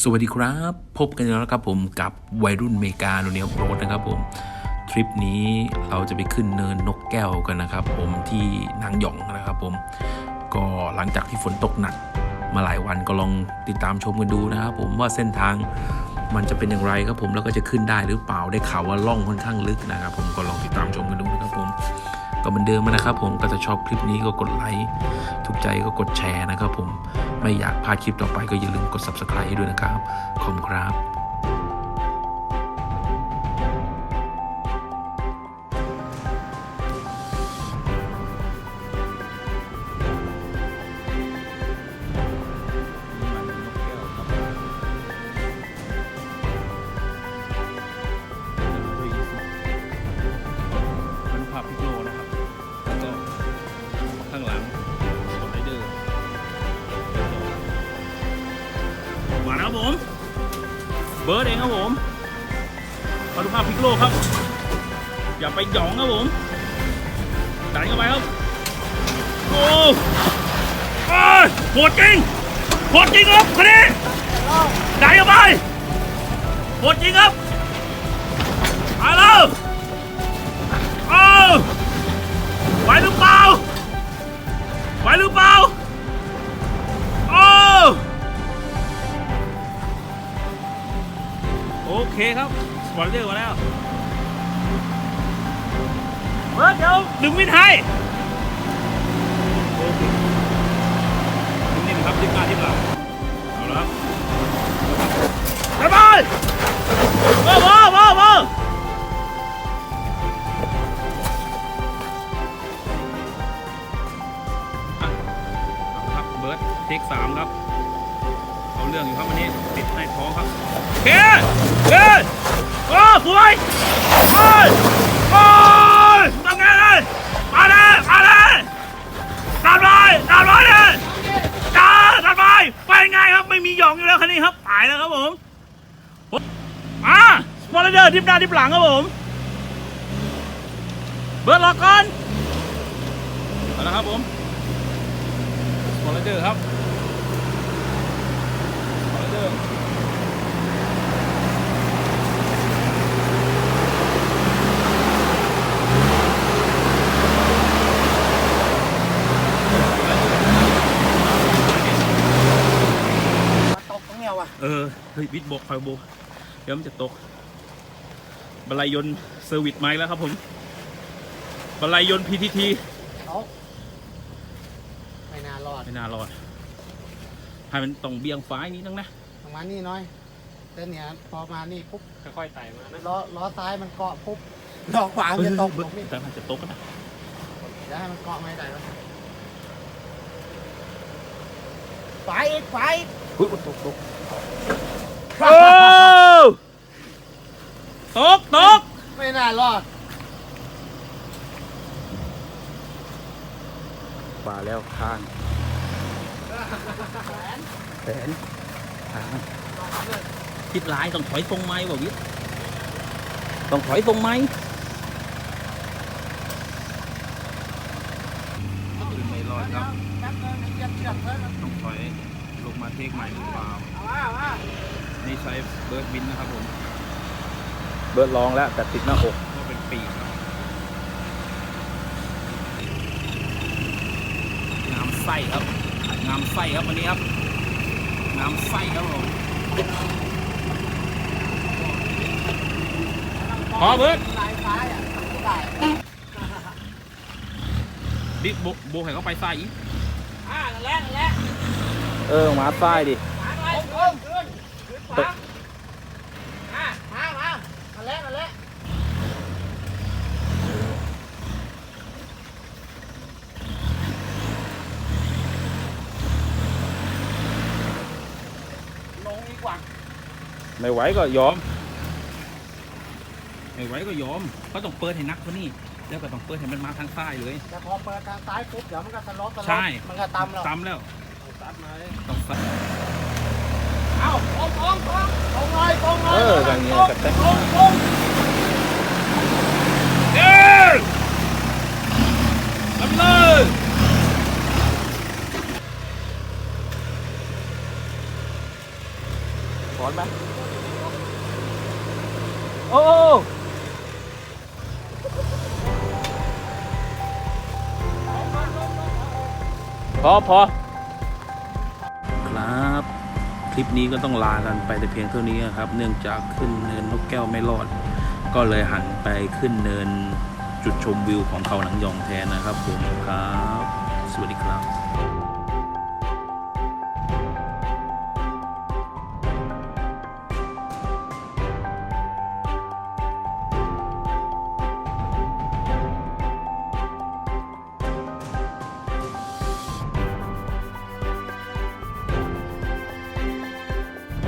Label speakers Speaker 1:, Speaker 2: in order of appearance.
Speaker 1: สวัสดีครับ พบกันแล้วครับผมกับวัยรุ่นเมกาโนเนียโปรดนะครับผมทริปนี้เราจะไปขึ้นเนินนกแก้วกันนะครับผมที่นางหยองนะครับผมก็หลังจากที่ฝนตกหนักมาหลายวันก็ลองติดตามชมกันดูนะครับผมว่าเส้นทางมันจะเป็นอย่างไรครับผมแล้วก็จะขึ้นได้หรือเปล่าได้ข่าวว่าล่องค่อนข้างลึกนะครับ ผมก็ลองติดตาม ก็เหมือนเดิมนะครับ ผมก็จะชอบคลิปนี้ก็กดไลค์ถูกใจก็กดแชร์นะครับ ผมไม่อยากพลาดคลิปต่อไปก็อย่าลืมกด subscribe ด้วยนะครับขอบคุณครับ
Speaker 2: เบิร์ดเองครับผมมาดูภาพพิกโลครับ อย่าไปหยองครับผมดันเข้าไปครับโอ้โอ้ยโหดจริงโหดจริงครับคนนี้ดันเข้าไปโหดจริงครับไปแล้วโอ้ไหวหรือเปล่าไหวหรือเปล่า เคครับสปอนเซอร์มาแล้วเบิร์ดเดี๋ยวดึงวินให้นิ่มๆครับทิปหน้าทิปหลังเอาละครับไปไป เอาเรื่องอยู่ครับวันนี้ติดในท้องครับเคเคโอ้สวยโอ้ยโอ้ยทำไงเลยมาเลยมาเลยดันไปดันไปเลยดันดันไปไปไงครับไม่มีหยองอยู่แล้วคันนี้ครับตายแล้วครับผมมาสปอร์เดอร์ทิปหน้าทิปหลังครับผมเบิร์ดรอก่อนเอาละครับผมสปอร์เดอร์ครับสปอร์เดอร์ เออ เฮ้ยบิดบอกคอยโบเดี๋ยวมันจะตกบรรลัยยนต์เซอร์วิสไม้แล้วครับผมบรรลัยยนต์ PTT
Speaker 3: เอาไม่น่ารอด
Speaker 2: ไม่น่ารอดให้มันต้องเบี่ยงฟ้ายนิดนึงนะ
Speaker 3: ประมาณนี้น้อยแต่เนี่ยพอมานี่ปุ๊บ
Speaker 2: ค่อยๆไต่มานะ
Speaker 3: ล้อล้อซ้ายมันเกาะปุ๊บล้อขวามันจะตกลงนี่
Speaker 2: แต่มันจะตกนะ
Speaker 3: เดี๋ยวให้มันเกาะไม่ได้แล้วไปอีกไปอีก
Speaker 2: อุ้ยตกตกโอ้ ตกตก
Speaker 3: ไม่น่ารอด
Speaker 2: มาแล้วข้างแขนข้างทิศร้ายต้องถอยตรงไม้บ่วิทย์ต้องถอยตรงไม้ไม่รอดครับ
Speaker 3: แป๊บนึงเชือกเชือกเพิ่ม
Speaker 2: ต้องถอยลงมาเทคใหม่หรือเปล่า
Speaker 3: เอาว่าเอาว่า
Speaker 2: นี่ใช้เบิร์ดบินนะครับผม
Speaker 4: เบิร์ดลองแล้วแต่ติดหน้าอก
Speaker 2: ก็เป็นปีกครับงามไส้ครับงามไส้ครับวันนี้ครับงามไส้ครับผมพอเบิร์ด
Speaker 3: ลายซ้ายอะไม่ได้
Speaker 2: ดิโบโบให้เขาไปไส้อีก
Speaker 3: อ่านั่นแหละนั่นแหละ
Speaker 4: เออมาซ้ายดิ
Speaker 3: มาหน่อยขึ้นขึ้นขึ้นขวาอ่ามามานั่นแหละนั่นแหละ ลงดีก ว่า
Speaker 4: ไม่ไหวก็ยอม
Speaker 2: ไม่ไหวก็ยอมเขาต้องเปิดให้นักกว่านี้แล้วก็ต้องเปิดให้มันมาทางใต้เลย
Speaker 3: แต่พอเปิดทางซ้ายปุ๊บเดี๋ยวมันก็สล็อตสล็อต
Speaker 2: ใช่
Speaker 3: มันก็ตำแล้ว
Speaker 2: ตำแล้ว
Speaker 3: ตัดมาเลย
Speaker 2: ต้องใส่
Speaker 3: เอ้าตรงตรงตรงตรงเลยตรงเลย
Speaker 4: เอออย่างเงี้ยกระแทก
Speaker 3: ตรงตรง
Speaker 2: เอ้ยทำเลย
Speaker 5: ถอนไหม โอ้พอพอ
Speaker 2: ครับ คลิปนี้ก็ต้องลากันไปแต่เพียงเท่านี้ครับ เนื่องจากขึ้นเนินนกแก้วไม่รอด ก็เลยหันไปขึ้นเนินจุดชมวิวของเขาหนังยองแทนนะครับผมครับ สวัสดีครับ